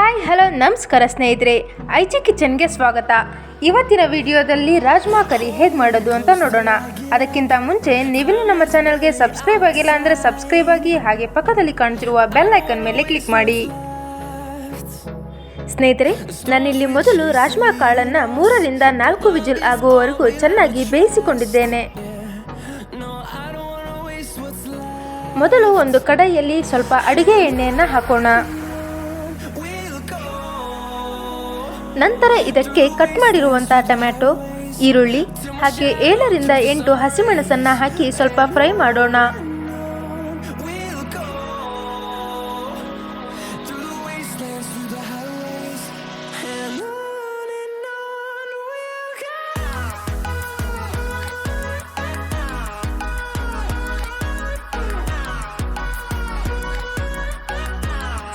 Hi, hello, ನಮಸ್ಕಾರ ಸ್ನೇಹಿತರೆ. ಐಚಿ ಕಿಚನ್ಗೆ ಸ್ವಾಗತ. ಇವತ್ತಿನ ವಿಡಿಯೋದಲ್ಲಿ ರಾಜ್ಮಾ ಕರಿ ಹೇಗೆ ಮಾಡೋದು ಅಂತ ನೋಡೋಣ. ಅದಕ್ಕಿಂತ ಮುಂಚೆ ನೀವಿನ್ನೂ ನಮ್ಮ ಚಾನಲ್ಗೆ ಸಬ್ಸ್ಕ್ರೈಬ್ ಆಗಿಲ್ಲ ಅಂದರೆ ಸಬ್ಸ್ಕ್ರೈಬ್ ಆಗಿ ಹಾಗೆ ಪಕ್ಕದಲ್ಲಿ ಕಾಣ್ತಿರುವ ಬೆಲ್ ಐಕನ್ ಮೇಲೆ ಕ್ಲಿಕ್ ಮಾಡಿ. ಸ್ನೇಹಿತರೆ, ನಾನಿಲ್ಲಿ ಮೊದಲು ರಾಜ್ಮಾ ಕಾಳನ್ನು ಮೂರರಿಂದ ನಾಲ್ಕು ವಿಜಿಲ್ ಆಗುವವರೆಗೂ ಚೆನ್ನಾಗಿ ಬೇಯಿಸಿಕೊಂಡಿದ್ದೇನೆ. ಮೊದಲು ಒಂದು ಕಡಾಯಿಯಲ್ಲಿ ಸ್ವಲ್ಪ ಅಡುಗೆ ಎಣ್ಣೆಯನ್ನು ಹಾಕೋಣ. ನಂತರ ಇದಕ್ಕೆ ಕಟ್ ಮಾಡಿರುವಂಥ ಟೊಮ್ಯಾಟೊ, ಈರುಳ್ಳಿ ಹಾಗೆ ಏಳರಿಂದ ಎಂಟು ಹಸಿಮೆಣಸನ್ನು ಹಾಕಿ ಸ್ವಲ್ಪ ಫ್ರೈ ಮಾಡೋಣ.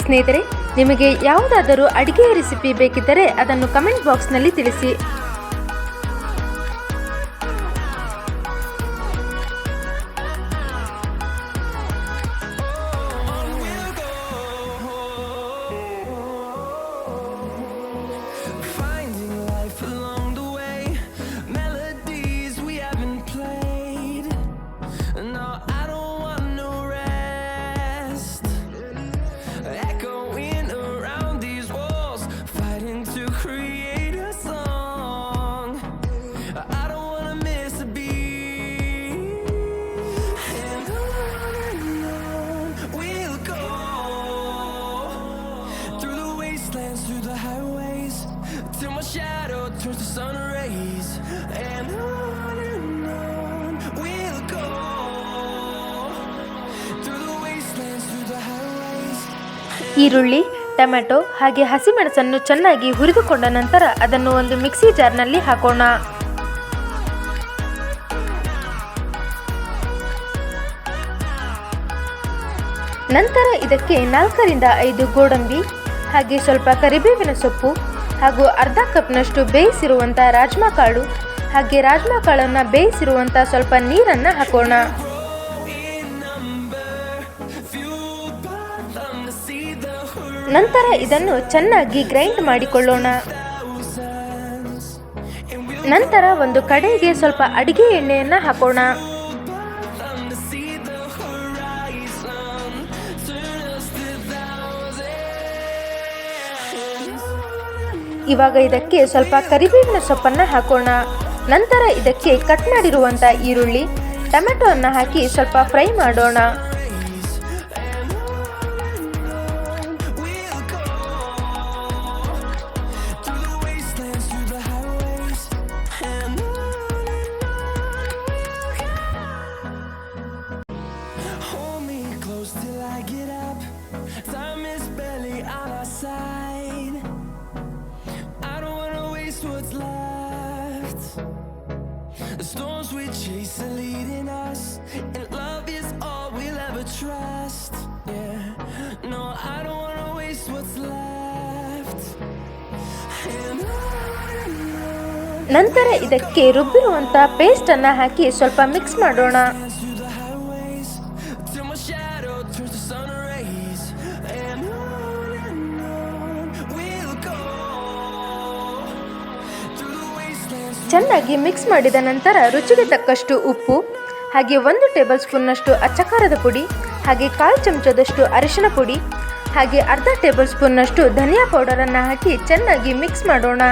ಸ್ನೇಹಿತರೆ ನಿಮಗೆ ಯಾವುದಾದರೂ ಅಡಿಗೆಯ ರೆಸಿಪಿ ಬೇಕಿದ್ದರೆ ಅದನ್ನು ಕಮೆಂಟ್ ಬಾಕ್ಸ್ನಲ್ಲಿ ತಿಳಿಸಿ. until my shadow, turns to sun rays, and I... ಈರುಳ್ಳಿ, ಟೊಮೆಟೊ ಹಾಗೆ ಹಸಿ ಮೆಣಸನ್ನು ಚೆನ್ನಾಗಿ ಹುರಿದುಕೊಂಡ ನಂತರ ಅದನ್ನು ಒಂದು ಮಿಕ್ಸಿ ಜಾರ್ನಲ್ಲಿ ಹಾಕೋಣ. ನಂತರ ಇದಕ್ಕೆ ನಾಲ್ಕರಿಂದ ಐದು ಗೋಡಂಬಿ ಹಾಗೆ ಸ್ವಲ್ಪ ಕರಿಬೇವಿನ ಸೊಪ್ಪು ಹಾಗೂ ಅರ್ಧ ಕಪ್ನಷ್ಟು ಬೇಯಿಸಿರುವಂಥ ರಾಜ್ಮಾ ಕಾಳು ಹಾಗೆ ರಾಜ್ಮಾ ಕಾಳನ್ನು ಬೇಯಿಸಿರುವಂಥ ಸ್ವಲ್ಪ ನೀರನ್ನು ಹಾಕೋಣ. ನಂತರ ಇದನ್ನು ಚೆನ್ನಾಗಿ ಗ್ರೈಂಡ್ ಮಾಡಿಕೊಳ್ಳೋಣ. ನಂತರ ಒಂದು ಕಡೆಗೆ ಸ್ವಲ್ಪ ಅಡಿಗೆ ಎಣ್ಣೆಯನ್ನು ಹಾಕೋಣ. ಇವಾಗ ಇದಕ್ಕೆ ಸ್ವಲ್ಪ ಕರಿಬೇವಿನ ಸೊಪ್ಪನ್ನು ಹಾಕೋಣ. ನಂತರ ಇದಕ್ಕೆ ಕಟ್ ಮಾಡಿರುವಂಥ ಈರುಳ್ಳಿ ಟೊಮೆಟೊವನ್ನು ಹಾಕಿ ಸ್ವಲ್ಪ ಫ್ರೈ ಮಾಡೋಣ. What's left. The storms we chase are leading us, and love is all we'll ever trust. Yeah, no, I don't wanna waste what's left. And ನಂತರ ಇದಕ್ಕೆ ರುಬ್ಬಿರುವಂಥ ಪೇಸ್ಟನ್ನು ಹಾಕಿ ಸ್ವಲ್ಪ ಮಿಕ್ಸ್ ಮಾಡೋಣ ಚೆನ್ನಾಗಿ ಮಿಕ್ಸ್ ಮಾಡಿದ ನಂತರ ರುಚಿಗೆ ತಕ್ಕಷ್ಟು ಉಪ್ಪು, ಹಾಗೆ ಒಂದು ಟೇಬಲ್ ಸ್ಪೂನ್ನಷ್ಟು ಅಚ್ಚಕಾರದ ಪುಡಿ, ಹಾಗೆ ಕಾಲು ಚಮಚದಷ್ಟು ಅರಿಶಿನ ಪುಡಿ, ಹಾಗೆ ಅರ್ಧ ಟೇಬಲ್ ಸ್ಪೂನ್ನಷ್ಟು ಧನಿಯಾ ಪೌಡರನ್ನು ಹಾಕಿ ಚೆನ್ನಾಗಿ ಮಿಕ್ಸ್ ಮಾಡೋಣ.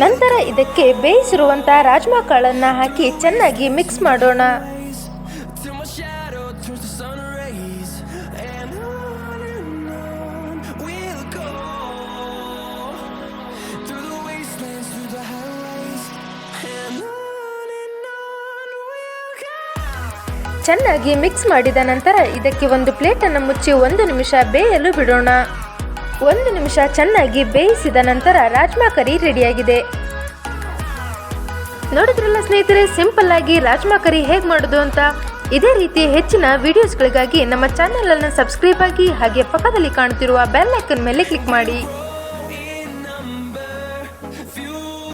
ನಂತರ ಇದಕ್ಕೆ ಬೇಯಿಸಿರುವಂಥ ರಾಜ್ಮಾ ಕಾಳನ್ನು ಹಾಕಿ ಚೆನ್ನಾಗಿ ಮಿಕ್ಸ್ ಮಾಡೋಣ. ಚೆನ್ನಾಗಿ ಮಿಕ್ಸ್ ಮಾಡಿದ ನಂತರ ಇದಕ್ಕೆ ಒಂದು ಪ್ಲೇಟನ್ನು ಮುಚ್ಚಿ ಒಂದು ನಿಮಿಷ ಬೇಯಲು ಬಿಡೋಣ. ಒಂದು ನಿಮಿಷ ಚೆನ್ನಾಗಿ ಬೇಯಿಸಿದ ನಂತರ ರಾಜ್ಮಾ ಕರಿ ರೆಡಿಯಾಗಿದೆ. ನೋಡಿದ್ರಲ್ಲ ಸ್ನೇಹಿತರೆ, ಸಿಂಪಲ್ ಆಗಿ ರಾಜ್ಮಾ ಕರಿ ಹೇಗೆ ಮಾಡೋದು ಅಂತ? ಇದೇ ರೀತಿ ಹೆಚ್ಚಿನ ವಿಡಿಯೋಸ್ಗಳಿಗಾಗಿ ನಮ್ಮ ಚಾನೆಲ್ ಅನ್ನು ಸಬ್ಸ್ಕ್ರೈಬ್ ಆಗಿ ಹಾಗೆ ಪಕ್ಕದಲ್ಲಿ ಕಾಣುತ್ತಿರುವ ಬೆಲ್ ಐಕನ್ ಮೇಲೆ ಕ್ಲಿಕ್ ಮಾಡಿ.